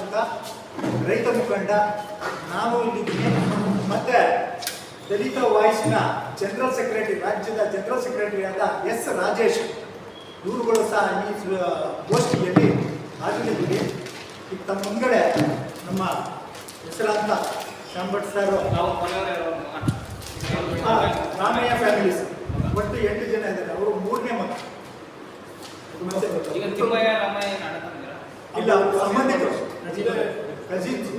ಅಂತ ರೈತ ಮುಖಂಡ ನಾನು ಇಲ್ಲಿದ್ದೀನಿ ಮತ್ತೆ ದಲಿತ ವಾಯ್ಸ್ನ ಜನರಲ್ ಸೆಕ್ರೆಟರಿ ರಾಜ್ಯದ ಜನರಲ್ ಸೆಕ್ರೆಟರಿ ಆದ ಎಸ್ ರಾಜೇಶ್. ಇವರುಗಳು ಸಹ ಈ ಗೋಷ್ಠಿಯಲ್ಲಿ ಹಾಜರಿದ್ದೀವಿ. ಈಗ ತಮ್ಮ ಮುಂದೆ ನಮ್ಮ ಹೆಸರಾಂತ ಶಾಂಭಟ್ ಸರ್ ರಾಮಯ್ಯ ಫ್ಯಾಮಿಲೀಸ್ ಒಟ್ಟು ಎಂಟು ಜನ ಇದ್ದಾರೆ. ಅವರು ಮೂರನೇ ಅಣ್ಣ ಇಲ್ಲ ಅವರು ಸಂಬಂಧಿಕರು. ಕಜಿನ್ಸ್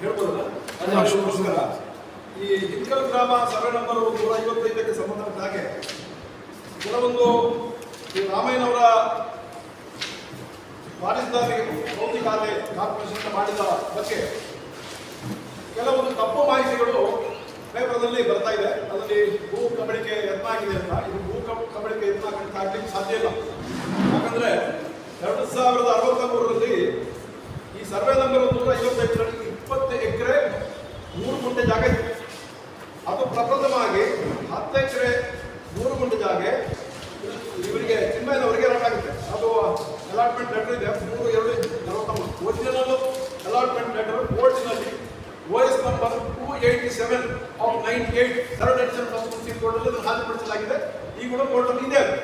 ಹೇಳ್ಬೋದಲ್ಲ? ಈ ಹಿಲ್ಕಲ್ ಗ್ರಾಮ ಸರ್ವೆ ನಂಬರ್ ನೂರ ಐವತ್ತೈದಕ್ಕೆ ಸಂಬಂಧಪಟ್ಟ ಹಾಗೆ ಕೆಲವೊಂದು ಈ ರಾಮಯ್ಯನವರ ವಾರಿಸ್ದಾರಿ ಭೌತಿಕ ಖಾತೆ ಕಾರ್ಪೊರೇಷನ್ ಮಾಡಿದ ಬಗ್ಗೆ ಕೆಲವೊಂದು ತಪ್ಪು ಮಾಹಿತಿಗಳು ಪೇಪರ್ನಲ್ಲಿ ಬರ್ತಾ ಇದೆ. ಅದರಲ್ಲಿ ಭೂ ಕಬಳಿಕೆ ಯತ್ನ ಆಗಿದೆ ಅಂತ. ಇದು ಭೂ ಕಬ- ಕಬಳಿಕೆ ಯತ್ನ ಸಾಧ್ಯ ಇಲ್ಲ. ಯಾಕಂದ್ರೆ ಸಾವಿರದ ಅರವತ್ತ ಮೂರರಲ್ಲಿ ಈ ಸರ್ವೆ ನಂಬರ್ ನೂರ ಐವತ್ತೈದರಲ್ಲಿ ಇಪ್ಪತ್ತು ಎಕರೆ ಮೂರು ಗುಂಟೆ ಜಾಗ ಇತ್ತು ಅದು ಪ್ರಪ್ರಥಮವಾಗಿ ಹತ್ತು ಎಕರೆ ಮೂರು ಗುಂಟೆ ಜಾಗ ಇವರಿಗೆ ಚಿನ್ಮಯನವರಿಗೆ ಆಗುತ್ತೆ. ಅದು ಅಲಾಟ್ಮೆಂಟ್ ಲೆಟರ್ ಇದೆ. ಮೂರು, ಎರಡು, ನಲವತ್ತೊಂಬತ್ತು. Original allotment letter ಕೋರ್ಟಿನಲ್ಲಿ O S number two eighty seven of nine eight third edition first ಕೋರ್ಟಲ್ಲಿ ಹಾಜರುಪಡಿಸಲಾಗಿದೆ ಈ ಕೂಡ ಕೋರ್ಟಲ್ಲಿ ಇದೆ. ಅದು.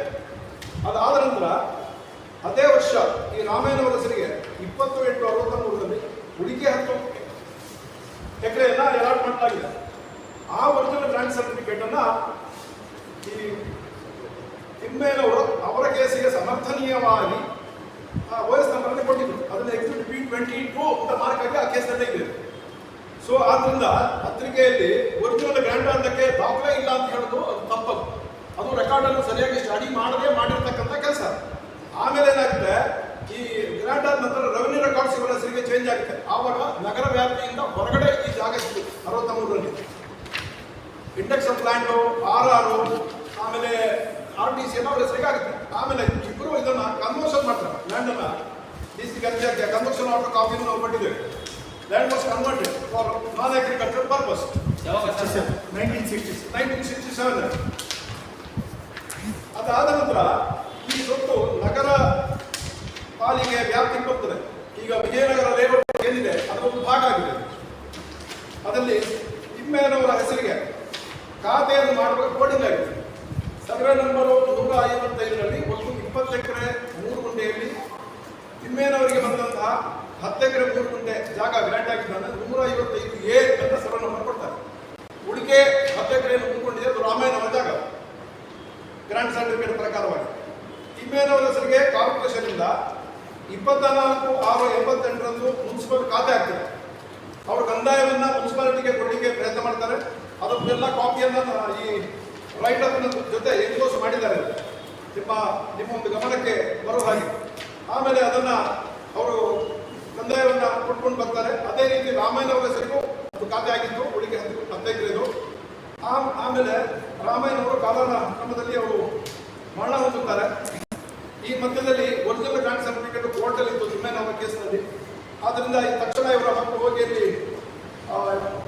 ಅದಾದ ನಂತರ ಅದೇ ವರ್ಷ ಈ ರಾಮಾಯಣವರ ಹೆಸರಿಗೆ ಇಪ್ಪತ್ತು ಎಂಟು ಅರವತ್ತ ಮೂರರಲ್ಲಿ ಹುಡುಗಿ ಹತ್ತು. ಎಕರೆಯನ್ನ ಅಲಾಟ್ ಮಾಡಲಾಗಿದೆ ಆ ಒರಿಜಿನಲ್ ಗ್ರ್ಯಾಂಡ್ ಸರ್ಟಿಫಿಕೇಟ್ ಅನ್ನ ಈ ತಿಮ್ಮೇನವರು ಅವರ ಕೇಸಿಗೆ ಸಮರ್ಥನೀಯವಾಗಿ, ಆ ಎಸ್ ನಂಬರ್ ಕೊಟ್ಟಿದ್ರು. ಅದನ್ನ ಎಕ್ಸಿಟ್ ಬಿ ಟ್ವೆಂಟಿ ಟು ಅಂತ ಮಾರ್ಕ್ ಆಗಿ ಆ ಕೇಸಲ್ಲೇ ಇದೆ. ಸೊ ಆದ್ರಿಂದ ಪತ್ರಿಕೆಯಲ್ಲಿ ಒರಿಜಿನಲ್ ಗ್ರ್ಯಾಂಡ್ ಅಂತಕ್ಕೆ ದಾಖಲೆ ಇಲ್ಲ ಅಂತ ಹೇಳೋದು ಅದು ತಪ್ಪದು ಅದು ರೆಕಾರ್ಡ್ ಅನ್ನು ಸರಿಯಾಗಿ ಸ್ಟಡಿ ಮಾಡದೆ ಮಾಡಿರ್ತಕ್ಕಂಥ ಕೆಲಸ ಆಮೇಲೆ ಏನಾಗುತ್ತೆ ಈ ಗ್ರಾಂಟ್ ಆದ ನಂತರ ರೆವೆನ್ಯೂ ರೆಕಾರ್ಡ್ಸ್ ಇವರ ಹೆಸರಿಗೆ ಚೇಂಜ್ ಆಗುತ್ತೆ ಆವಾಗ ನಗರ ಹೊರಗಡೆ ಈ ಜಾಗ ಸಿಕ್ತು ಅರವತ್ತ ಮೂರರಲ್ಲಿ ಇಂಡಕ್ಷನ್ ಪ್ಲಾಂಟು ಆರ್ ಆರ್ ಆಮೇಲೆ ಆರ್ ಟಿ ಸಿ ಎಲ್ಲ ಅವ್ರ ಹೆಸರಿಗೆ ಆಗುತ್ತೆ. ಆಮೇಲೆ ಇಬ್ಬರು ಇದನ್ನು ಕನ್ವರ್ಷನ್ ಮಾಡ್ತಾರೆ. ಲ್ಯಾಂಡ್ ಅನ್ನ. D C conversion of copy ನಾವು ಕೊಟ್ಟಿದ್ದೇವೆ. Land was converted for non agriculture purpose nineteen sixty nineteen sixty seven ಅದಾದ ನಂತರ ಈ ಸೊತ್ತು ನಗರ ಪಾಲಿಕೆ ವ್ಯಾಪ್ತಿಗೆ ಬರ್ತದೆ. ಈಗ ವಿಜಯನಗರ ಲೇಔಟ್ ಏನಿದೆ ಅದರ ಒಂದು ಭಾಗ ಆಗಿದೆ ಅದರಲ್ಲಿ ತಿಮ್ಮೇನವರ ಹೆಸರಿಗೆ ಖಾತೆಯನ್ನು ಮಾಡಬೇಕು ಕೋಡಿಂಗ್ ಆಗಿದೆ ಸರ್ವೆ ನಂಬರ್ ನೂರ ಐವತ್ತೈದರಲ್ಲಿ ಒಟ್ಟು ಇಪ್ಪತ್ತು ಎಕರೆ ಮೂರು ಗುಂಟೆಯಲ್ಲಿ ತಿಮ್ಮೇನವರಿಗೆ ಬಂದಂತಹ ಹತ್ತು ಎಕರೆ ಮೂರು ಗುಂಟೆ ಜಾಗ ಗ್ರಾಂಟ್ ಆಗಿದ್ದಾನೆ ನೂರ ಐವತ್ತೈದು ಎ ಅಂತ ಸರ್ವೆ ನಂಬರ್ ಕೊಡ್ತಾರೆ ಉಳಿಕೆ ಹತ್ತು ಎಕರೆಯನ್ನು ಉಳ್ಕೊಂಡಿದೆ ಅದು ರಾಮಾಯಣವರ ಜಾಗ. ಗ್ರಾಂಟ್ ಸರ್ಟಿಫಿಕೇಟ್ ಪ್ರಕಾರವಾಗಿ. ತಿಮ್ಮೇನವರ ಹೆಸರಿಗೆ ಕಾರ್ಪೊರೇಷನ್ ಇಂದ ಇಪ್ಪತ್ತ ನಾಲ್ಕು ಆರು ಎಂಬತ್ತೆಂಟರಂದು ಮುನ್ಸಿಪಲ್ ಖಾತೆ ಆಗ್ತದೆ ಅವರು ಕಂದಾಯವನ್ನ ಮುನ್ಸಿಪಾಲಿಟಿಗೆ ಕೊಡಲಿಕ್ಕೆ ಪ್ರಯತ್ನ ಮಾಡ್ತಾರೆ. ಅದನ್ನೆಲ್ಲ ಕಾಪಿಯನ್ನ ಈ ರೈಟ್ ಅಪ್ ಜೊತೆ ಎನ್ಕ್ಲೋಸ್ ಮಾಡಿದ್ದಾರೆ. ನಿಮ್ಮ ನಿಮ್ಮ ಒಂದು ಗಮನಕ್ಕೆ ಬರೋ ಹಾಗೆ. ಆಮೇಲೆ ಅದನ್ನ ಅವರು ಕಂದಾಯವನ್ನ ಕೊಟ್ಕೊಂಡು ಬರ್ತಾರೆ. ಅದೇ ರೀತಿ ರಾಮಾಯಣ ಅವರ ಹೆಸರಿಗೂ ಒಂದು ಖಾತೆ ಆಗಿತ್ತು ಉಳಿಕೆ ಆ- ಆಮೇಲೆ ರಾಮಾಯಣವರು ಕಾಲನ ಕ್ರಮದಲ್ಲಿ ಅವರು ಮರಣ ಹೊಂದುತ್ತಾರೆ. ಈ ಮಧ್ಯದಲ್ಲಿ ಒರಿಜಿನಲ್ ಗ್ರಾಂಟ್ ಸರ್ಟಿಫಿಕೇಟ್ ಕೋರ್ಟಲ್ಲಿ ಇತ್ತು ತಿಮ್ಮಯ್ಯನ ಅವರ ಕೇಸ್ನಲ್ಲಿ ಆದ್ದರಿಂದ ಈ ತಕ್ಷಣ ಇವರ ಮಕ್ಕಳು ಹೋಗಿ ಅಲ್ಲಿ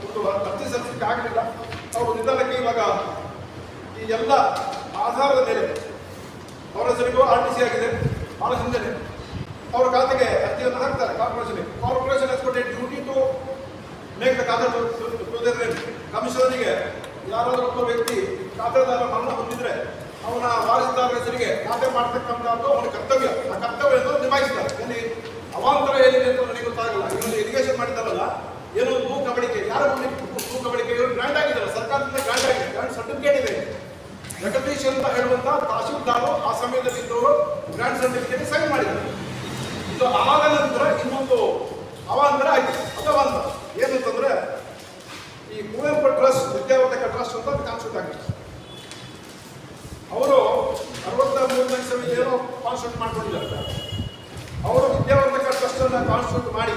ಒಂದು ಅರ್ಜಿ ಸಲ್ಲಿಸಲಿಕ್ಕೆ ಆಗಲಿಲ್ಲ. ಅವರು ನಿಧಾನಕ್ಕೆ ಇವಾಗ ಈ ಎಲ್ಲ ಆಧಾರದ ಮೇಲೆ ಅವರ ಹೆಸರಿಗೂ ಆರ್ ಟಿ ಸಿ ಆಗಿದೆ. ಭಾಳ ಹಿಂದೆನೆ. ಅವರ ಖಾತೆಗೆ ಅರ್ಜಿಯನ್ನು ಹಾಕ್ತಾರೆ corporation corporation has duty to make the ಖಾತೆ ಕಮಿಷನರಿಗೆ ಯಾರಾದರೂ ಒಬ್ಬ ವ್ಯಕ್ತಿ ಖಾತೆದಾರ ಮರಣ ಹೊಂದಿದ್ರೆ ಅವನ ವಾರಸದಾರರ ಹೆಸರಿಗೆ ಖಾತೆ ಮಾಡ್ತಕ್ಕಂಥದ್ದು ಅವನ ಕರ್ತವ್ಯ. ಆ ಕರ್ತವ್ಯವನ್ನು ನಿಭಾಯಿಸ್ತಾರೆ ಇಲ್ಲಿ ಅವಾಂತರ ಏನಿದೆ ಅಂತ ನನಗೆ ಗೊತ್ತಾಗಲ್ಲ ಇವನು ಎಜುಕೇಶನ್ ಮಾಡಿದಾರಲ್ಲ ಏನೋ ಭೂ ಕಬಳಿಕೆ ಯಾರ ಭೂ ಭೂ ಕಬಳಿಕೆ ಇವರು ಗ್ರಾಂಟ್ ಆಗಿದ್ದಾರೆ ಸರ್ಕಾರದಿಂದ ಗ್ರಾಂಟ್ ಆಗಿದೆ ಗ್ರಾಂಟ್ ಸರ್ಟಿಫಿಕೇಟ್ ಇದೆ ಜಗದೀಶ್ ಅಂತ ಹೇಳುವಂತ ತಹಶೀಲ್ದಾರು ಆ ಸಮಯದಲ್ಲಿ ಇದ್ದವರು ಗ್ರಾಂಟ್ ಸರ್ಟಿಫಿಕೇಟ್ ಸೈನ್ ಮಾಡಿದ್ದಾರೆ ಇದು ಆದ ನಂತರ ಇನ್ನೊಂದು ಅವಾಂತರ ಆಯ್ತು ಅದು ಅವಾಂತರ ಏನಂತಂದ್ರೆ ಈ ಕುವೆಂಪು ಟ್ರಸ್ಟ್ ವಿದ್ಯಾವರ್ಧಕ ಟ್ರಸ್ಟ್ ಅಂತ ಕಾನ್ಸೆಪ್ಟ್ ಆಗಿದೆ ಅವರು ಅರವತ್ತ ಮೂರನೇ ಇಸವಿ ಏನೋ ಕಾನ್ಸೆಪ್ಟ್ ಮಾಡ್ಕೊಂಡಿದ್ದಾರೆ ಅವರು ವಿದ್ಯಾವರ್ಧಕ ಟ್ರಸ್ಟ್ ಮಾಡಿ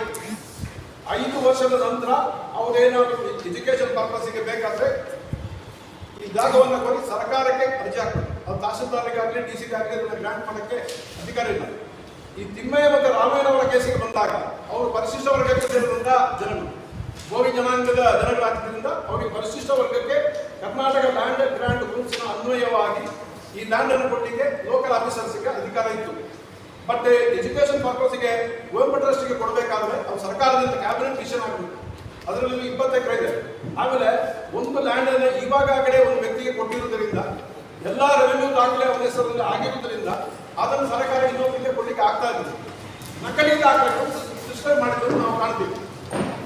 ಐದು ವರ್ಷದ ನಂತರ ಅವರೇನಾದ್ರು ಎಜುಕೇಶನ್ ಪರ್ಪಸ್ಗೆ ಬೇಕಾದ್ರೆ ಈ ಜಾಗವನ್ನು ಕೊಡಿ, ಸರ್ಕಾರಕ್ಕೆ ಅರ್ಜಿ ಹಾಕ್ಬೇಕು ಅದು ತಹಸೀಲ್ದಾರ್ಗಾಗಲಿ ಡಿ ಸಿಗಾಗಲಿ ಅದನ್ನು ಗ್ರಾಂಟ್ ಮಾಡೋಕ್ಕೆ ಅಧಿಕಾರ ಇಲ್ಲ. ಈ ತಿಮ್ಮಯ್ಯ ಮತ್ತು ರಾಮಯ್ಯನವರ ಕೇಸಿಗೆ ಬಂದಾಗ ಅವರು ಪರಿಶಿಷ್ಟ ವರ್ಗಕ್ಕೆ ಸೇರಿದಂಥ ಜನರು. ಗೋವಿ ಜನಾಂಗದ ಜನಗಳಾಗಿದ್ದರಿಂದ ಅವರಿಗೆ ಪರಿಶಿಷ್ಟ ವರ್ಗಕ್ಕೆ ಕರ್ನಾಟಕ ಲ್ಯಾಂಡ್ ಗ್ರಾಂಟ್ ರೂಲ್ಸ್ನ ಅನ್ವಯವಾಗಿ ಈ ಲ್ಯಾಂಡನ್ನು ಕೊಟ್ಟಿಗೆ ಲೋಕಲ್ ಆಫೀಸರ್ಸ್ಗೆ ಅಧಿಕಾರ ಇತ್ತು. ಬಟ್ ಎಜುಕೇಶನ್ ಪರ್ಪಸ್ಗೆ ಕುವೆಂಪು ಟ್ರಸ್ಟ್ಗೆ ಕೊಡಬೇಕಾದ್ರೆ ಅದು ಸರ್ಕಾರದಿಂದ ಕ್ಯಾಬಿನೆಟ್ ಮಿಷನ್ ಆಗಬೇಕು. ಅದರಲ್ಲಿ ಇಪ್ಪತ್ತು ಎಕರೆ ಇದೆ. ಆಮೇಲೆ ಒಂದು ಲ್ಯಾಂಡ್ ಅನ್ನು ಇವಾಗ ಕಡೆ ಒಂದು ವ್ಯಕ್ತಿಗೆ ಕೊಟ್ಟಿರುವುದರಿಂದ, ಎಲ್ಲ ರೆವೆನ್ಯೂ ದಾಖಲೆ ಅವನ ಹೆಸರಲ್ಲಿ ಆಗಿರುವುದರಿಂದ ಅದನ್ನು ಸರ್ಕಾರ ಇನ್ನೊಬ್ಬರಿಗೆ ಕೊಡ್ಲಿಕ್ಕೆ ಆಗ್ತಾ ಇದೆ ನಕಲಿ ದಾಖಲೆ ಸಿಸ್ಟಮ್ ಮಾಡಿದ್ರು ನಾವು ಕಾಣ್ತೀವಿ.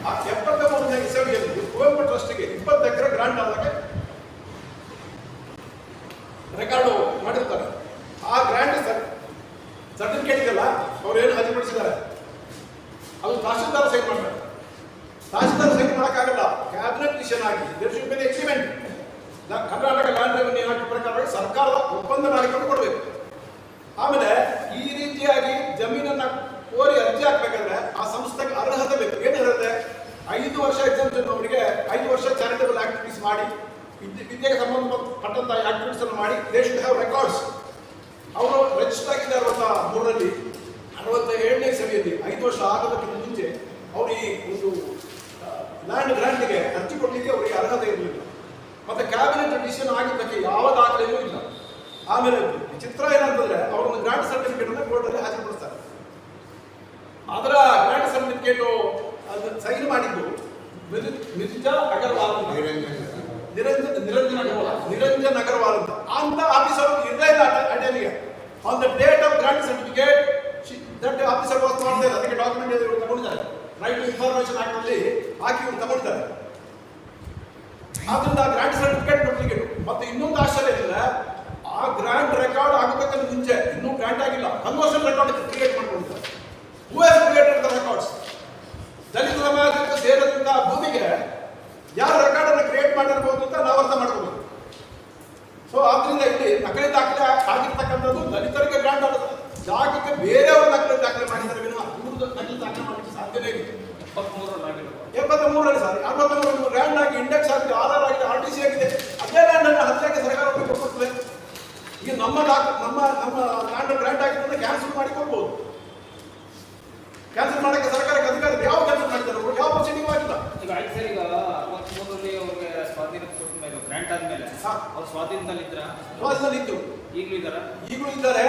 ಆ ಎಪ್ಪತ್ತ ಮೂರನೇ ಇಸವಿಯಲ್ಲಿ ಕುವೆಂಪು ಟ್ರಸ್ಟ್ಗೆ ಇಪ್ಪತ್ತು ಎಕರೆ ಗ್ರಾಂಟ್ ಆದಾಗ ರೆಕಾರ್ಡು ಮಾಡಿರ್ತಾರೆ. ಆ ಸರ್ ಸರ್ಟಿಫಿಕೇಟ್ ಇದೆಯಲ್ಲ ಅವ್ರು ಏನು ಹಾಜರುಪಡಿಸಿದ್ದಾರೆ ಅದು ತಹಶೀಲ್ದಾರ್ ಸೈನ್ ಮಾಡ್ತಾರೆ. ತಹಶೀಲ್ದಾರ್ ಸೈನ್ ಮಾಡೋಕ್ಕಾಗಲ್ಲ. ಕ್ಯಾಬಿನೆಟ್ ಮಿಷನ್ ಆಗಿ there exemption Karnataka land revenue act ಪ್ರಕಾರ ಸರ್ಕಾರದ ಒಪ್ಪಂದ ಮಾಡಿಕೊಂಡು ಕೊಡಬೇಕು. ಆಮೇಲೆ ಈ ರೀತಿಯಾಗಿ ಜಮೀನನ್ನ ಕೋರಿ ಅರ್ಜಿ ಹಾಕ್ಬೇಕಾದ್ರೆ ಆ ಸಂಸ್ಥೆಗೆ ಅರ್ಹತೆ ಬೇಕು. ಏನು ಅರ್ಹತೆ? ಐದು ವರ್ಷ ಎಕ್ಸಾಮ್ಷನ್ ಅವರಿಗೆ. ಐದು ವರ್ಷ ಚಾರಿಟಬಲ್ ಆಕ್ಟಿವಿಟೀಸ್ ಮಾಡಿ, ವಿದ್ಯೆ ವಿದ್ಯೆಗೆ ಸಂಬಂಧಪಟ್ಟಂತಹ ಆಕ್ಟಿವಿಟೀಸ್ ಅನ್ನು ಮಾಡಿ ದೇ ಶುಡ್ ರೆಕಾರ್ಡ್ಸ್ ಅವರು ರಿಜಿಸ್ಟರ್ ಆಗಿದ್ದ ಅರವತ್ತ ಮೂರರಲ್ಲಿ. ಅರವತ್ತ ಏಳನೇ ಸಭೆಯಲ್ಲಿ ಐದು ವರ್ಷ ಆಗೋದಕ್ಕಿಂತ ಮುಂಚೆ ಅವರು ಈ ಒಂದು ಲ್ಯಾಂಡ್ ಗ್ರಾಂಟ್ಗೆ ಅರ್ಜಿ ಕೊಡಲಿಕ್ಕೆ ಅವರಿಗೆ ಅರ್ಹತೆ ಇರಲಿಲ್ಲ. ಮತ್ತೆ ಕ್ಯಾಬಿನೆಟ್ ಡಿಸಿಷನ್ ಆಗಿದ್ದಕ್ಕೆ ಯಾವ ದಾಖಲೆಯೂ ಇಲ್ಲ. ಆಮೇಲೆ ಚಿತ್ರ ಏನಂತಂದ್ರೆ ಅವರೊಂದು ಗ್ರಾಂಟ್ ಸರ್ಟಿಫಿಕೇಟ್ ಅನ್ನು ಕೋರ್ಟಲ್ಲಿ ಹಾಜರುಪಡಿಸ್ತಾರೆ ಅದರ ಗ್ರಾಂಟ್ ಸರ್ಟಿಫಿಕೇಟ್ ಸೈನ್ ಮಾಡಿದ್ದು ಮಿರ್ಜಾ ಅಗರ್ವಾಲ್. ನಿರಂಜನ್ ನಿರಂಜನ ನಿರಂಜನ್ ಅಗರ್ವಾಲ್ ಅಂತ ಅಂತ ಆಫೀಸರ್ ಇರಲೇ ಇಲ್ಲ ಅಟೆಂಡಿಗೆ on the date of grant certificate that officer was ಮಾಡ್ತಾ ಅದಕ್ಕೆ ಡಾಕ್ಯುಮೆಂಟ್ ಇವರು ತಗೊಂಡಿದ್ದಾರೆ ರೈಟ್ ಟು ಇನ್ಫಾರ್ಮೇಶನ್ ಆಕ್ಟ್ ಅಲ್ಲಿ ಹಾಕಿ ಇವರು ತಗೊಂಡಿದ್ದಾರೆ ಆದ್ರಿಂದ ಗ್ರಾಂಟ್ ಸರ್ಟಿಫಿಕೇಟ್ ಡೂಪ್ಲಿಕೇಟ್ ಮತ್ತೆ ಇನ್ನೊಂದು ಆಶ್ಚರ್ಯ ಇಲ್ಲ ಆ ಗ್ರಾಂಟ್ ರೆಕಾರ್ಡ್ ಆಗಬೇಕಂತ ಮುಂಚೆ, ಇನ್ನೂ ಗ್ರಾಂಟ್ ಆಗಿಲ್ಲ. ಕನ್ವರ್ಷನ್ ರೆಕಾರ್ಡ್ ಕ್ರಿಯೇಟ್ ಮಾಡ್ಕೊಂಡಿದ್ದಾರೆ. Who has created the records ದಲಿತ ಸಮಾಜಕ್ಕೆ ಸೇರಿದಂತಹ ಭೂಮಿಗೆ ಯಾರು ರೆಕಾರ್ಡ್ ಅನ್ನು ಕ್ರಿಯೇಟ್ ಮಾಡಿರ್ಬೋದು ಅಂತ ನಾವು ಅರ್ಥ ಮಾಡ್ಕೋಬೇಕು ಸೊ ಆದ್ರಿಂದ ಇಲ್ಲಿ ನಕಲಿ ದಾಖಲೆ ಆಗಿರ್ತಕ್ಕಂಥದ್ದು ದಲಿತರಿಗೆ ಗ್ರಾಂಟ್ ಆಗುತ್ತೆ ಜಾಗಕ್ಕೆ ಬೇರೆಯವರು ನಕಲಿ ದಾಖಲೆ ಮಾಡಿದ್ದಾರೆ ವಿನಃ ಇವ್ರದ್ದು ನಕಲಿ ದಾಖಲೆ ಮಾಡಲಿಕ್ಕೆ ಸಾಧ್ಯನೇ ಇಲ್ಲ. ಇಪ್ಪತ್ಮೂರರಲ್ಲಿ ಆಗಿರೋದು ಎಪ್ಪತ್ತ ಮೂರರಲ್ಲಿ ಸಾರಿ. ಅರವತ್ತ ಮೂರು ಲ್ಯಾಂಡ್ ಆಗಿ ಇಂಡೆಕ್ಸ್ ಆಗಿದೆ ಆಧಾರ್ ಆಗಿದೆ ಆರ್ ಟಿ ಸಿ ಆಗಿದೆ. ಅದೇ ಲ್ಯಾಂಡ್ ಅನ್ನು ಹತ್ತಿರಕ್ಕೆ ಸರ್ಕಾರ ಕೊಡ್ತದೆ ಈಗ ನಮ್ಮ ನಮ್ಮ ನಮ್ಮ ಲ್ಯಾಂಡ್ ಗ್ರಾಂಟ್ ಆಗಿದ್ರೆ ಕ್ಯಾನ್ಸಲ್ ಮಾಡಿ ಕೊಡ್ಬೋದು ಕ್ಯಾನ್ಸಲ್ ಮಾಡಕ್ಕೆ ಸರ್ಕಾರಕ್ಕೆ ಅಧಿಕಾರ ಯಾವ ಕ್ಯಾನ್ಸಲ್ ಮಾಡಿದ್ದಾರೆ ಅವ್ರು? ಯಾವ ಪ್ರೊಸೀಡಿಂಗ್ ಆಗಿಲ್ಲ ಈಗ ಆಯ್ತು ಸರ್ ಈಗ ಗ್ರಾಂಟ್ ಆದ್ಮೇಲೆ. ಅವ್ರು ಸ್ವಾಧೀನದಲ್ಲಿದ್ರ? ವಾಸದಲ್ಲಿ ಇತ್ತು ಈಗಲೂ ಇದ್ದಾರ? ಈಗಲೂ ಇದ್ದಾರೆ.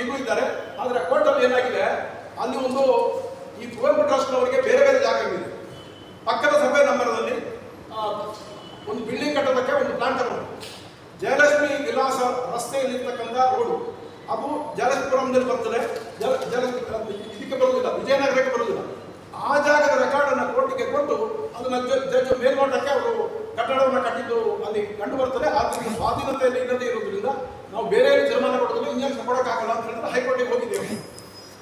ಈಗಲೂ ಇದ್ದಾರೆ. ಆದರೆ ಕೋರ್ಟಲ್ಲಿ ಏನಾಗಿದೆ? ಅಲ್ಲಿ ಒಂದು ಈ ಕುವೆಂಪು ಟ್ರಸ್ಟ್ನವರಿಗೆ ಬೇರೆ ಬೇರೆ ಜಾಗಗಳಿದೆ ಪಕ್ಕದ ಸಭೆ ನಂಬರ್ನಲ್ಲಿ ಆ, ಒಂದು ಬಿಲ್ಡಿಂಗ್ ಕಟ್ಟೋದಕ್ಕೆ ಒಂದು ಪ್ಲಾಂಟ್ ತಗೊಂಡು. ಜಯಲಕ್ಷ್ಮಿ ವಿಲಾಸ ರಸ್ತೆಯಲ್ಲಿರ್ತಕ್ಕಂಥ ರೋಡು ಅದು ಜಲಸ್ಪುರಂದಲ್ಲಿ ಬರ್ತದೆ. ಜಲ ಜಲ ಇದಕ್ಕೆ ಬರುವುದಿಲ್ಲ. ವಿಜಯನಗರಕ್ಕೆ ಬರುವುದಿಲ್ಲ. ಆ ಜಾಗದ ರೆಕಾರ್ಡನ್ನು ಕೋರ್ಟಿಗೆ ಕೊಟ್ಟು ಅದನ್ನು ಜಡ್ಜ್ ಮೇಲ್ನೋಟಕ್ಕೆ ಅವರು ಕಟ್ಟಡವನ್ನು ಕಟ್ಟಿದ್ದು ಅಲ್ಲಿ ಕಂಡು ಬರ್ತದೆ ಆದ್ರಿಂದ ಸ್ವಾಧೀನತೆಯಲ್ಲಿ ಇಲ್ಲದೆ ಇರೋದ್ರಿಂದ ನಾವು ಬೇರೆ ಜರ್ಮಾನ ಕೊಡೋದಿಲ್ಲ. ಇಂಜೆಕ್ಷನ್ ಕೊಡೋಕ್ಕಾಗಲ್ಲ ಅಂತ ಹೇಳಿದ್ರೆ ಹೈಕೋರ್ಟಿಗೆ ಹೋಗಿದ್ದೇವೆ.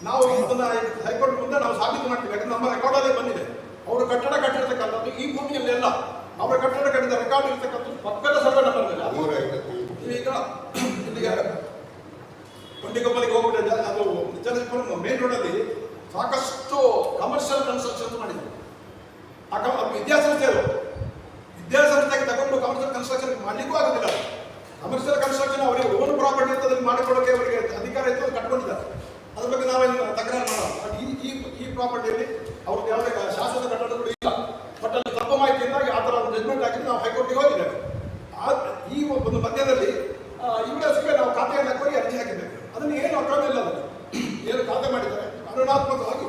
ನಾವು ಅದನ್ನ ಹೈಕೋರ್ಟ್ ಮುಂದೆ ನಾವು ಸಾಬೀತು ಮಾಡ್ತೀವಿ. ಯಾಕಂದ್ರೆ ನಮ್ಮ ರೆಕಾರ್ಡಲ್ಲೇ ಬಂದಿದೆ. ಅವರು ಕಟ್ಟಡ ಕಟ್ಟಿರ್ತಕ್ಕಂಥದ್ದು ಈ ಭೂಮಿಯಲ್ಲಿ ಅಲ್ಲ. ಅವರ ಕಟ್ಟಡ ಕಟ್ಟಿದ ರೆಕಾರ್ಡ್ ಇರ್ತಕ್ಕಂಥದ್ದು ಪಕ್ಕದ ಸರ್ವೆ ಅದು ಈಗ ಇಲ್ಲಿಗೆ ಹೋಗ್ಬಿಟ್ಟಿದೆ ಅದು ಮೇನ್ ರೋಡಲ್ಲಿ ಸಾಕಷ್ಟು ಕಮರ್ಷಿಯಲ್ ಕನ್ಸ್ಟ್ರಕ್ಷನ್ ಮಾಡಿದ್ರು ಆ ಕಮ್ ಅದು ವಿದ್ಯಾಸಂಸ್ಥೆ ಅದು ವಿದ್ಯಾಸಂಸ್ಥೆಗೆ ತಗೊಂಡು ಕಮರ್ಷಿಯಲ್ ಕನ್ಸ್ಟ್ರಕ್ಷನ್ ಆಗುದಿಲ್ಲ. ಕಮರ್ಷಿಯಲ್ ಕನ್ಸ್ಟ್ರಕ್ಷನ್ ಅವರಿಗೆ ಓನ್ ಪ್ರಾಪರ್ಟಿ ಅಂತದಲ್ಲಿ ಮಾಡಿಕೊಡೋಕೆ ಅವರಿಗೆ ಅಧಿಕಾರ ಇತ್ತು ಅದು ಕಟ್ಕೊಂಡಿದ್ದಾರೆ. ಅದ್ರ ಬಗ್ಗೆ ನಾವೇನು ತಕರಾರು ಮಾಡೋಣ ಈ ಈ ಪ್ರಾಪರ್ಟಿಯಲ್ಲಿ ಅವ್ರದ್ದು ಯಾವುದೇ ಶಾಸನ ಕಟ್ಟಡಗಳು ಇಲ್ಲ ಬಟ್ ಅಲ್ಲಿ ತಪ್ಪು ಮಾಹಿತಿಯಿಂದಾಗಿ ಆ ಥರ ಒಂದು ಜಜ್ಮೆಂಟ್ ಹಾಕಿದ್ದು ನಾವು ಹೈಕೋರ್ಟಿಗೆ ಹೋಗಿದ್ದೇವೆ ಆ ಈ ಒಂದು ಮಧ್ಯದಲ್ಲಿ ಇವರ ಹೆಸರಿಗೆ ನಾವು ಖಾತೆಯನ್ನು ಕೋರಿ ಅರ್ಜಿ ಹಾಕಿದ್ದೇವೆ ಅದನ್ನು ಏನು ಅಕ್ರಮ ಇಲ್ಲ ಅದನ್ನು ಏನು ಖಾತೆ ಮಾಡಿದ್ದಾರೆ ಅನುಣಾತ್ಮಕವಾಗಿ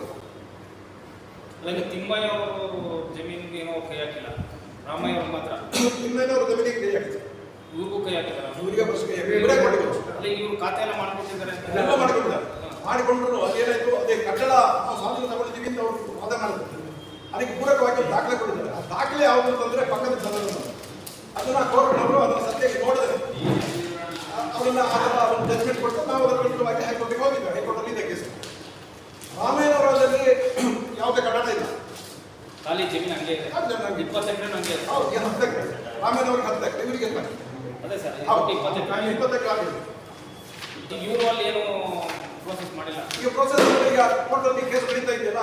ಅಲ್ಲ ತಿಮ್ಮಯ್ಯ ಅವರು ಜಮೀನಿಗೆ ಏನೋ ಕೈ ಹಾಕಿಲ್ಲ ರಾಮಯ್ಯ ಅವ್ರು ಮಾತ್ರ ಇನ್ನೇನವರು ಜಮೀನಿಗೆ ಕೈ ಹಾಕಿದ್ದಾರೆ ಇವ್ರಿಗೂ ಕೈ ಹಾಕಿದಾರ ಇವರಿಗೆ ಬಸ್ ಕೈ ಹಾಕಿ ಇವರೇ ಕೊಟ್ಟಿದ್ದಾರೆ ಅಲ್ಲ ಇವ್ರು ಖಾತೆ ಎಲ್ಲ ಮಾಡ್ಕೊಟ್ಟಿದ್ದಾರೆ ಅಂತ ಎಲ್ಲ ಮಾಡಿಕೊಂಡಿದ್ದಾರೆ ಮಾಡಿಕೊಂಡ್ರು ಅದೇನಾಯ್ತು ಅದೇ ಕಟ್ಟಡ ನಾವು ಸ್ವಾತಂತ್ರ್ಯ ತಗೊಂಡಿದ್ದೀವಿ ಅಂತ ಅವರು ವಾದ ಮಾಡಿದ್ರು ಅದಕ್ಕೆ ಪೂರಕವಾಗಿ ದಾಖಲೆ ಕೊಟ್ಟಿದ್ದಾರೆ. ಆ ದಾಖಲೆ ಯಾವುದು ಅಂತಂದ್ರೆ ಪಕ್ಕದ ಸದನ ಅದನ್ನ ಕೋರ್ಟ್ನವರು ಅದನ್ನ ಸತ್ಯಕ್ಕೆ ನೋಡಿದರೆ ಅವರನ್ನ ಥರ ಒಂದು ಜಜ್ಮೆಂಟ್ ಕೊಟ್ಟು ನಾವು ಅದರ ವಿರುದ್ಧವಾಗಿ ಹೈಕೋರ್ಟಿಗೆ ಹೋಗಿದ್ದೇವೆ. ಹೈಕೋರ್ಟಲ್ಲಿ ಇದೆ ಕೇಸ್ ರಾಮೇನವರದಲ್ಲಿ ಯಾವುದೇ ಕಟ್ಟಡ ಇಲ್ಲ. ಖಾಲಿ ಜಮೀನು ಹಂಗೆ ಇದೆ. ಅದು ಚೆನ್ನಾಗಿ- ಇಪ್ಪತ್ತು ಎಕರೆ ಹಂಗೆ ಅವ್ರಿಗೆ ಹತ್ತು ಎಕರೆ ರಾಮೇನವ್ರಿಗೆ ಹತ್ತು ಎಕರೆ ಇವರಿಗೆ ಅದೇ ಸರ್ ಹೌದು. ಇಪ್ಪತ್ತು ಎಕರೆ ಇಪ್ಪತ್ತು ಎಕರೆ ಆಗಿದೆ ಇವರು ಅಲ್ಲಿ ಏನು ಪ್ರೋಸೆಸ್ ಮಾಡಿಲ್ಲ. ಈಗ ಪ್ರೊಸೆಸ್ ಈಗ ಕೋರ್ಟಲ್ಲಿ ಕೇಸ್ ಬೆಳೀತಾ ಇದೆಯಲ್ಲ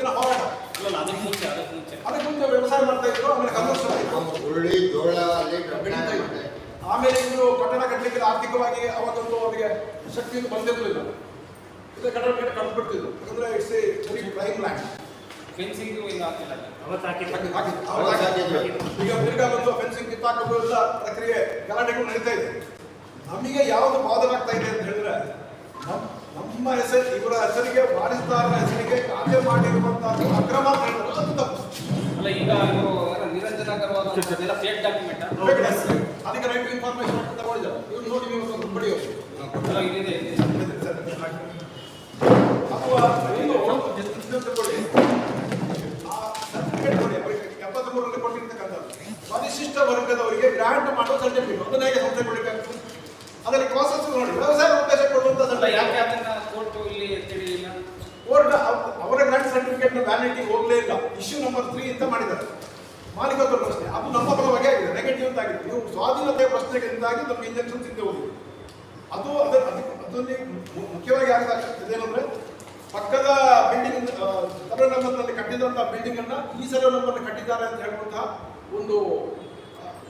ದಿನ ಹೋರಾಟ ಅಲ್ಲ ಅದಕ್ಕೆ ಮುಂಚೆ ಅದಕ್ಕೆ ಮುಂಚೆ. ಅದಕ್ಕೆ ಮುಂಚೆ ವ್ಯವಸಾಯ ಮಾಡ್ತಾ ಇದ್ರು ಆಮೇಲೆ ಕಮರ್ಷಿಯಲ್ ಆಯಿತು. ಹುರುಳಿ ಜೋಳ ಅಲ್ಲಿ ಬೆಳೀತಾ ಇತ್ತು. ಆಮೇಲೆ ಇವರು ಕಟ್ಟಡ ಕಟ್ಟಲಿಕ್ಕೆ ಆರ್ಥಿಕವಾಗಿ ಅವಾಗೊಂದು ಅವರಿಗೆ ಬಂದೇ ಬಂದಿರಲಿಲ್ಲ ಇದು ಕಟ್ಟಡ ಕಟ್ಟಿ ಕಟ್ಬಿಡ್ತಿದ್ರು. ಯಾಕಂದ್ರೆ it's a very prime land fencing ಆಗ್ತಿಲ್ಲ. ಅವತ್ತು ಹಾಕಿದ್ರು. ಈಗ ತಿರ್ಗಾ ಬಂದು ಫೆನ್ಸಿಂಗ್ ಕಿತ್ತಾಕೋದು ಎಲ್ಲ ಪ್ರಕ್ರಿಯೆ ಗಲಾಟೆಗಳು ನಡೀತಾ ಇದೆ. ನಮಗೆ ಯಾವುದು ಬಾಧಲಾಗ್ತಾ ಇದೆ ಅಂತ ಹೇಳಿದ್ರೆ ನಮ್ಮ ಹೆಸರು ಇವರ ಹೆಸರಿಗೆ ವಾರಿಸ್ದಾರರ ಹೆಸರಿಗೆ ಖಾತೆ ಮಾಡಿರುವಂತಹ ಅಕ್ರಮ ಅಲ್ಲ ಈಗ ಫೇಕ್ ಡಾಕ್ಯುಮೆಂಟ್ ಅದಕ್ಕೆ ರೈಟ್ ಇನ್ಫಾರ್ಮೇಶನ್ ಇವ್ರು ನೋಡಿ ನೀವು. ಅಥವಾ ಒಂದು ತಗೊಳ್ಳಿ. ಆ certificate ಕೊಡಿ, ಅವರಿಗೆ ಎಪ್ಪತ್ಮೂರರಲ್ಲಿ ಕೊಟ್ಟಿರ್ತಕ್ಕಂಥದ್ದು. ಪರಿಶಿಷ್ಟ ವರ್ಗದವರಿಗೆ ಗ್ರಾಂಟ್ ಮಾಡೋ ಸರ್ಟಿಫಿಕೇಟ್ ಅದನ್ನ ಹೇಗೆ ಸಂಸ್ಥೆ ಕೊಡಲಿಕ್ಕಾಗ್ತದೆ ಅದರಲ್ಲಿ ಪ್ರಾಸೆಸ್ ನೋಡಿ. ವ್ಯವಸಾಯ ಉದ್ದೇಶ ಯಾಕೆ ಅದನ್ನ ಕೋರ್ಟ್ ಇಲ್ಲಿ ತಿಳಿಯಿಲ್ಲ ಕೋರ್ಟ್ ಅವರ ಗ್ರಾಂಟ್ ಸರ್ಟಿಫಿಕೇಟ್ ವ್ಯಾಲಿಡಿಟಿ ಹೋಗಲೇ ಇಲ್ಲ. ಇಶ್ಯೂ ನಂಬರ್ ತ್ರೀ ಅಂತ ಮಾಡಿದ್ದಾರೆ. ಮಾಲೀಕತ್ವ ಪ್ರಶ್ನೆ. ಅದು ನಮ್ಮ ಪರವಾಗಿ ಆಗಿದೆ. ನೆಗೆಟಿವ್ ಅಂತ ಆಗಿದೆ. ನೀವು ಸ್ವಾಧೀನತೆಯ ಪ್ರಶ್ನೆಗಳಿಂದಾಗಿ ನಮ್ಮ ಇಂಜೆಕ್ಷನ್ ಸಿಗದೆ ಹೋಗಿದೆ. ಅದು ಅದರ ಅದರಲ್ಲಿ ಮುಖ್ಯವಾಗಿ ಆಗಬೇಕಾಗ್ತದೆ ಏನಂದ್ರೆ ಪಕ್ಕದ ಬಿಲ್ಡಿಂಗ್ ಸರ್ವೆ ನಂಬರ್ನಲ್ಲಿ ಕಟ್ಟಿದಂತ ಬಿಲ್ಡಿಂಗ್ ಅನ್ನ ಈ ಸರ್ವೆ ನಂಬರ್ ಕಟ್ಟಿದ್ದಾರೆ ಅಂತ ಹೇಳುವಂತಹ ಒಂದು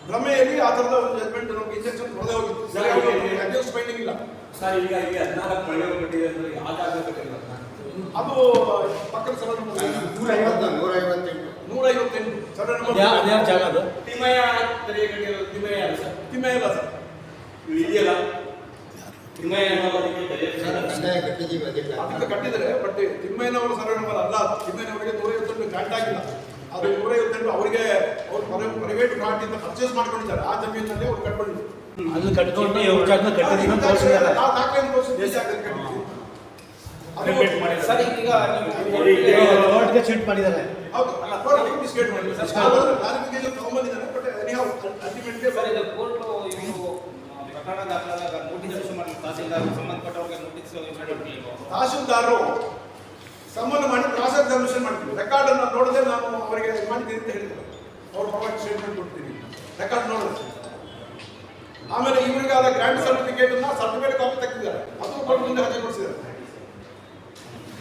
ಭ್ರಮೆಯಲ್ಲಿ ಆ ಥರದ ಒಂದು ಜಜ್ಮೆಂಟ್ ನಮಗೆ ಇಂಜೆಕ್ಷನ್ ಹೊರದೆ ಹೋಗಿತ್ತು. ಫೈಂಡಿಂಗ್ ಇಲ್ಲ. ಸರ್ ಈಗ ಈಗ ಹದಿನಾಲ್ಕು ಮಳೆ ಕಟ್ಟಿದೆ ಅಂದ್ರೆ ಯಾವ ಜಾಗ ಕಟ್ಟಿಲ್ಲ ಅದು ಪಕ್ಕದ ಸಲ ನೂರ ಐವತ್ತು ನೂರ ಐವತ್ತೆಂಟು ನೂರ ಐವತ್ತೆಂಟು ಸರ್ವೆ ಯಾವ ಯಾವ ಜಾಗ ಅದು? ತೆರೆಗೆ ಕಟ್ಟಿರೋದು ಯಾರು ಸರ್. ಸರ್. ಇದೆಯಲ್ಲ? ಅದಕ್ಕೆ ಕಟ್ಟಿದರೆ ಬಟ್ ತಿಮ್ಮಯ್ಯನವರ ಅಲ್ಲ. ತಿಮ್ಮಯ್ಯನವರಿಗೆ ನೂರ ಐವತ್ತೆಂಟು ಗ್ರಾಂಟ್ ಆಗಿಲ್ಲ. ಅದು ನೂರ ಐವತ್ತೆಂಟು ಅವರಿಗೆ ಅವ್ರು ಪ್ರೈವೇಟ್ ಗ್ರಾಂಟ್ ಇಂದ ಪರ್ಚೇಸ್ ಮಾಡ್ಕೊಂಡಿದ್ದಾರೆ. ಆ ಜಮೀನಲ್ಲಿ ಅವ್ರು ಕಟ್ಕೊಂಡಿದ್ದಾರೆ. ಅಲ್ಲಿ ಕಟ್ಕೊಂಡು ಇವ್ರ ತೋರಿಸಿದ್ದಾರೆ. ಸರ್ ಈಗ ನೀವು ಕೋರ್ಟ್ಗೆ ಚೀಟ್ ಮಾಡಿದ್ದಾರೆ. ಹೌದು ಅಲ್ಲ ಕೋರ್ಟ್ ಡಿಸ್ಕೇಟ್ ಮಾಡಿಲ್ಲ ಸರ್ ಕ್ಲಾರಿಫಿಕೇಶನ್ ತಗೊಂಬಂದಿದ್ದಾರೆ ಬಟ್ ಎನಿಹೌ ಅಲ್ಟಿಮೇಟ್ಲಿ ಸರ್ ಇದು ಕೋರ್ಟ್ ಇವರು ಪ್ರಕರಣ ದಾಖಲಾದಾಗ ನೋಟಿಸ್ ಇಶ್ಯೂ ಮಾಡಿ ತಹಸೀಲ್ದಾರ್ ಸಂಬಂಧಪಟ್ಟವ್ರಿಗೆ ನೋಟಿಸ್ ಇಶ್ಯೂ ಮಾಡಿರ್ಲಿಲ್ಲ ಸಂಬಂಧ ಮಾಡಿ ಕ್ರಾಸ್ ಎಕ್ಸಾಮಿನೇಷನ್ ಮಾಡ್ತೀವಿ. ರೆಕಾರ್ಡ್ ಅನ್ನು ನೋಡದೆ ನಾನು ಅವರಿಗೆ ಇದು ಮಾಡಿದ್ದೀನಿ ಅಂತ ಹೇಳಿದ್ರು. ಅವ್ರ ಪರವಾಗಿ ಸ್ಟೇಟ್ಮೆಂಟ್ ಕೊಡ್ತೀನಿ ರೆಕಾರ್ಡ್ ನೋಡಿದ್ರೆ ಆಮೇಲೆ ಇವರಿಗಾದ ಗ್ರ್ಯಾಂಡ್ ಸರ್ಟಿಫಿಕೇಟ್ ಸರ್ಟಿಫಿಕೇಟ್ ಕಾಪಿ ತೆಗೆದಿದ್ದಾರೆ. ಅದು ಕೊಟ್ಟು ಮುಂದೆ ಹಾಕಿಕೊಡಿಸಿದ್ದಾರೆ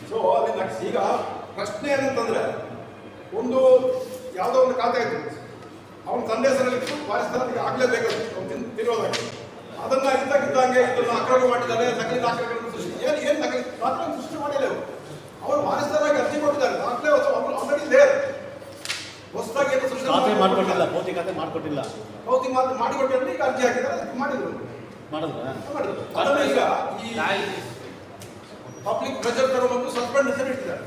ಸೊ ಅಲ್ಲಿ ಈಗ ಪ್ರಶ್ನೆ ಏನಂತಂದ್ರೆ, ಒಂದು ಯಾವುದೋ ಒಂದು ಖಾತೆ ಆಯ್ತು. ಅವನ ತಂದೆ ಹೆಸರಲ್ಲಿತ್ತು ವಾರಿಸ್ತಾರ ಆಗ್ಲೇಬೇಕಾದ್ರೆ ಅವ್ನು ತಿನ್ ತಿನ್ನೋದಾಗ ಅದನ್ನ ಇದ್ದಾಗಿದ್ದಂಗೆ ಇದನ್ನ ಅಕ್ರಮ ಮಾಡಿದ್ದಾರೆ, ನಕಲಿ ದಾಖಲೆಗಳನ್ನು ಸೃಷ್ಟಿ ಏನು ಏನು ನಕಲಿ ದಾಖಲೆ ಸೃಷ್ಟಿ ಮಾಡಿಲ್ಲ ಅವರು ವಾರಿಸ್ತಾರಾಗಿ ಅರ್ಜಿ ಕೊಟ್ಟಿದ್ದಾರೆ. ದಾಖಲೆ ಹೊಸದಾಗಿ ಖಾತೆ ಮಾಡ್ಕೊಟ್ಟಿಲ್ಲ ಭೌತಿ ಖಾತೆ ಮಾಡ್ಕೊಟ್ಟಿಲ್ಲ. ಭೌತಿಕ ಮಾತು ಮಾಡಿಕೊಟ್ಟರೆ ಈಗ ಅರ್ಜಿ ಹಾಕಿದ್ದಾರೆ ಅದಕ್ಕೆ ಮಾಡಿದ್ರು. ಮಾಡಿದ್ರ ಮಾಡಿದ್ರು. ಅದನ್ನ ಈಗ ಈ ಪಬ್ಲಿಕ್ ಪ್ರೆಷರ್ ತಗೊಂಡು ಸಸ್ಪೆಂಡ್ ಹೆಸರು ಇಟ್ಟಿದ್ದಾರೆ.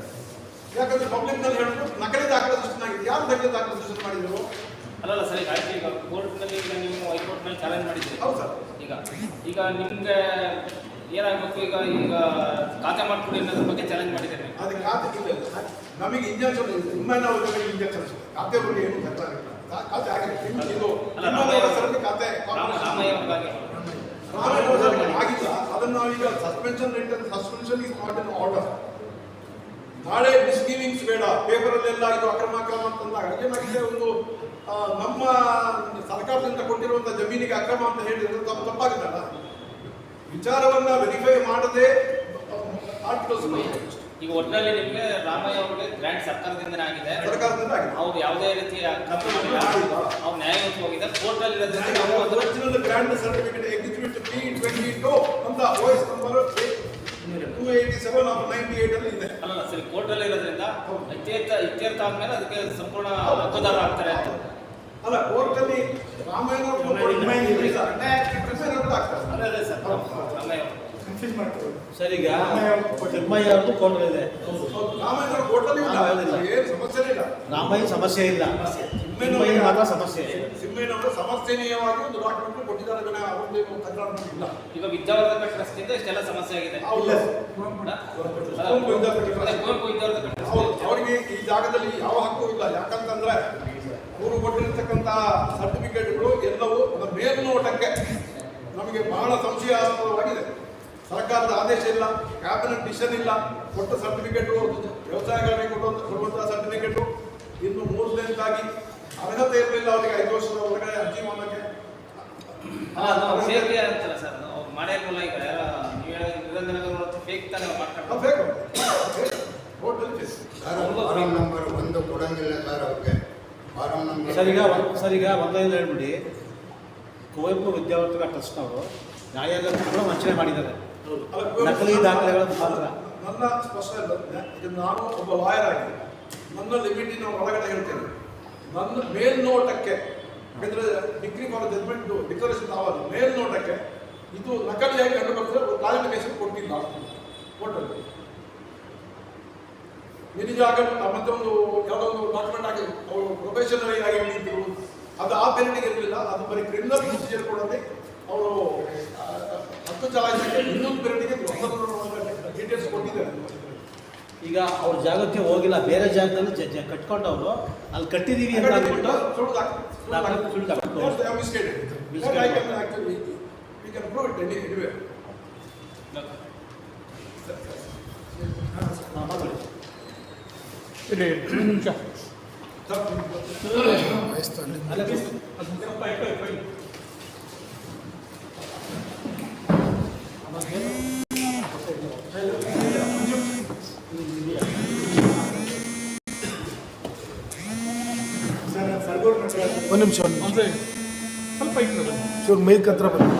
ಯಾಕಂದ್ರೆ ಪಬ್ಲಿಕ್ನಲ್ಲಿ ಹೇಳಿದ್ರು ನಕಲಿ ದಾಖಲೆ ಸೃಷ್ಟಿ ಯಾರು ನಕಲಿ ದಾಖಲೆ ಸೃಷ್ಟಿ ಮಾಡಿದ್ರು? ಅಲ್ಲ ಸರ್ ಈಗ ಆಯ್ತು ಈಗ ಕೋರ್ಟ್ನಲ್ಲಿ ಈಗ ನೀವು ಹೈಕೋರ್ಟ್ನಲ್ಲಿ ಚಾಲೆಂಜ್ ಮಾಡಿದ್ದೀರಿ. ಹೌದು ಸರ್. ಈಗ ಈಗ ನಿಮ್ಗೆ ಏನಾಗಬೇಕು ಈಗ? ಈಗ ಖಾತೆ ಮಾಡ್ಕೊಡಿ ಅನ್ನೋದ್ರ ಬಗ್ಗೆ ಚಾಲೆಂಜ್ ಮಾಡಿದ್ದೇನೆ. ಅದು ಖಾತೆ ಇಲ್ಲ ನಮಗೆ ಇಂಜೆಕ್ಷನ್ ನಿಮ್ಮನವರಿಗೆ ಇಂಜೆಕ್ಷನ್ ಖಾತೆ ಬಗ್ಗೆ ಏನು ಖಾ- ಖಾತೆ ಆಗಿದೆ ಇದು ಖಾತೆ ಆಗಿಲ್ಲ. ಅದನ್ನು ನಾವೀಗ suspension return suspension is not in order ನಾಳೆ ಮಿಸ್ಗೀವಿಂಗ್ಸ್ ಬೇಡ. ಪೇಪರಲ್ಲೆಲ್ಲ ಇದು ಅಕ್ರಮ ಅಕ್ರಮ ಅಂತಂದಾಗ ಏನಾಗಿದೆ? ಒಂದು ನಮ್ಮ ಸರ್ಕಾರದಿಂದ ಕೊಟ್ಟಿರುವಂತ ಜಮೀನಿಗೆ ಅಕ್ರಮ ಅಂತ ಹೇಳಿದ್ರೆ ತಪ್ಪು ತಪ್ಪಾಗುತ್ತಲ್ಲ ವಿಚಾರವನ್ನ ವೆರಿಫೈ ಮಾಡದೆ ಆರ್ಟಿಕಲ್ಸ್ ಈಗ ಒಟ್ಟಿನಲ್ಲಿ ನಿಮಗೆ ರಾಮಯ್ಯ ಅವರಿಗೆ ಗ್ರ್ಯಾಂಡ್ ಸರ್ಕಾರದಿಂದನೇ ಆಗಿದೆ. ಸರ್ಕಾರದಿಂದ ಆಗಿದೆ. ಅವ್ರು ಯಾವುದೇ ರೀತಿಯ ಮಾಡಿಲ್ಲ ಅವ್ರು ನ್ಯಾಯಯುತವಾಗಿದೆ ಕೋರ್ಟಲ್ಲಿ ಇರೋದ್ರಿಂದ grant certificate executive P twenty two ಅಂತ voice number two eighty seven of ninety eight ಅಲ್ಲಿ ಇದೆ. ಅಲ್ಲ ಸರಿ ಕೋರ್ಟಲ್ಲಿ ಇರೋದ್ರಿಂದ ಇತ್ಯರ್ಥ ಇತ್ಯರ್ಥ ಆದ್ಮೇಲೆ ಅದಕ್ಕೆ ಸಂಪೂರ್ಣ ಹಕ್ಕುದಾರ ಆಗ್ತಾರೆ ಅಂತ. ಅಲ್ಲ ಕೋರ್ಟಲ್ಲಿ ರಾಮಾಯಣ ಸರ್. ಈಗ ತಿಮ್ಮಯ್ಯ ಅವ್ರದ್ದು ಕೋರ್ಟ್ ಇದೆ. ರಾಮಾಯಣ ಸಮಸ್ಯೆ ಇಲ್ಲ. ತಿಮ್ಮಯ್ಯ ಮಾತ್ರ ಸಮಸ್ಯೆ ಒಂದು ಡಾಕ್ಯುಮೆಂಟ್ ಕೊಟ್ಟಿದ್ದಾರೆ ವಿನಃ ಅವ್ರದ್ದು ತಕರಾರು ಇಲ್ಲ. ಇಷ್ಟೆಲ್ಲ ಸಮಸ್ಯೆ ಆಗಿದೆ. ಅವರಿಗೆ ಈ ಜಾಗದಲ್ಲಿ ಯಾವ ಹಕ್ಕು ಇಲ್ಲ. ಯಾಕಂತಂದ್ರೆ ಅವರು ಕೊಟ್ಟಿರ್ತಕ್ಕಂಥ ಸರ್ಟಿಫಿಕೇಟ್ಗಳು ಎಲ್ಲವೂ ಅದರ ಮೇಲ್ನೋಟಕ್ಕೆ ನಮಗೆ ಬಹಳ ಸಂಶಯಾಸ್ಪದವಾಗಿದೆ. ಸರ್ಕಾರದ ಆದೇಶ ಇಲ್ಲ ಕ್ಯಾಬಿನೆಟ್ ಡಿಸಿಷನ್ ಇಲ್ಲ ಕೊಟ್ಟ ಸರ್ಟಿಫಿಕೇಟ್ ವ್ಯವಸಾಯಗಳಿಗೆ ಕೊಟ್ಟಂತ ಕೊಡುವಂತಹ ಸರ್ಟಿಫಿಕೇಟ್. ಇನ್ನು ಮೂರನೇದಾಗಿ ಅರ್ಹತೆ ಇರಲಿಲ್ಲ ಅವರಿಗೆ ಐದು ವರ್ಷದ ಒಳಗಡೆ ಅರ್ಜಿ ಮಾಡೋಕ್ಕೆ ಟೋಟಲ್ ನಂಬರ್ ಒಂದು ಕೊಡಂಗಿಲ್ಲ ಸರ್ ಅವ್ರಿಗೆ. ಸರ್ ಈಗ ಸರ್ ಈಗ ಒಂದೈದು ಹೇಳ್ಬಿಡಿ ಕುವೆಂಪು ವಿದ್ಯಾವರ್ಧಕ ಟ್ರಸ್ಟ್ನವರು ನ್ಯಾಯಾಲಯಗಳು ವಂಚನೆ ಮಾಡಿದ್ದಾರೆ. ನಕಲಿ ದಾಖಲೆಗಳ ಮುಖಾಂತರ ನನ್ನ ಸ್ಪಷ್ಟ ಇದು ನಾನು ಒಬ್ಬ ಲಾಯರ್ ಆಗಿ ನನ್ನ ಲಿಮಿಟಿನ ಒಳಗಡೆ ಹೇಳ್ತೇನೆ. ನನ್ನ ಮೇಲ್ನೋಟಕ್ಕೆ ಯಾಕಂದ್ರೆ ಡಿಗ್ರಿ ಫಾರ್ ಜಜ್ಮೆಂಟ್ ಡಿಕ್ಲರೇಷನ್ ಆಗೋದು. ಮೇಲ್ನೋಟಕ್ಕೆ ಇದು ನಕಲಿಯಾಗಿ ಕಂಡು ಬರ್ತದೆ ಕ್ಲಾರಿಫಿಕೇಶನ್ ಕೊಟ್ಟಿಲ್ಲ. ಕೊಟ್ಟ ಜಾಗ ಮತ್ತೆ ಒಂದು ಯಾವುದೋ ಒಂದು ಡಾಕ್ಯುಮೆಂಟ್ ಆಗಿ ಅವರು ಪ್ರೊಫೆಷನಲ್ ಆಗಿ ಉಳಿದ್ರು ಅದು ಆ ಪೀರಿಯಡ್ಗೆ ಇರಲಿಲ್ಲ ಅದು ಬರೀ ಕ್ರಿಮಿನಲ್ ಪ್ರೊಸೀಜರ್ ಕೊಡದೆ ಅವರು ಹತ್ತು ಚಲಾಯಿಸಕ್ಕೆ ಇನ್ನೊಂದು ಪೀರಿಯಡ್ಗೆ ಡೀಟೇಲ್ಸ್ ಕೊಟ್ಟಿದ್ದಾರೆ. ಈಗ ಅವ್ರ ಜಾಗಕ್ಕೆ ಹೋಗಿಲ್ಲ. ಬೇರೆ ಜಾಗದಲ್ಲಿ ಕಟ್ಕೊಂಡು ಅವರು ಕಟ್ಕೊಂಡವ್ರು. ಅಲ್ಲಿ ಕಟ್ಟಿದೀವಿ ಅಂತ ಅಂದ್ಬಿಟ್ಟು ಸುಳ್ಳು ಸುಳ್ಳು. We can prove it. Any- anywhere. ಹಾ, ಅಲ್ಲೇ ಕೂತ್ಕೊ. ಸರ್ ಸರ್ಗೂರ್ ಮಠ ಒಂದು ನಿಮಿಷ ಒಂದು ನಿಮಿಷ ಸ್ವಲ್ಪ ಚೂರು ಮೈಕ್ ಹತ್ರ ಬನ್ನಿ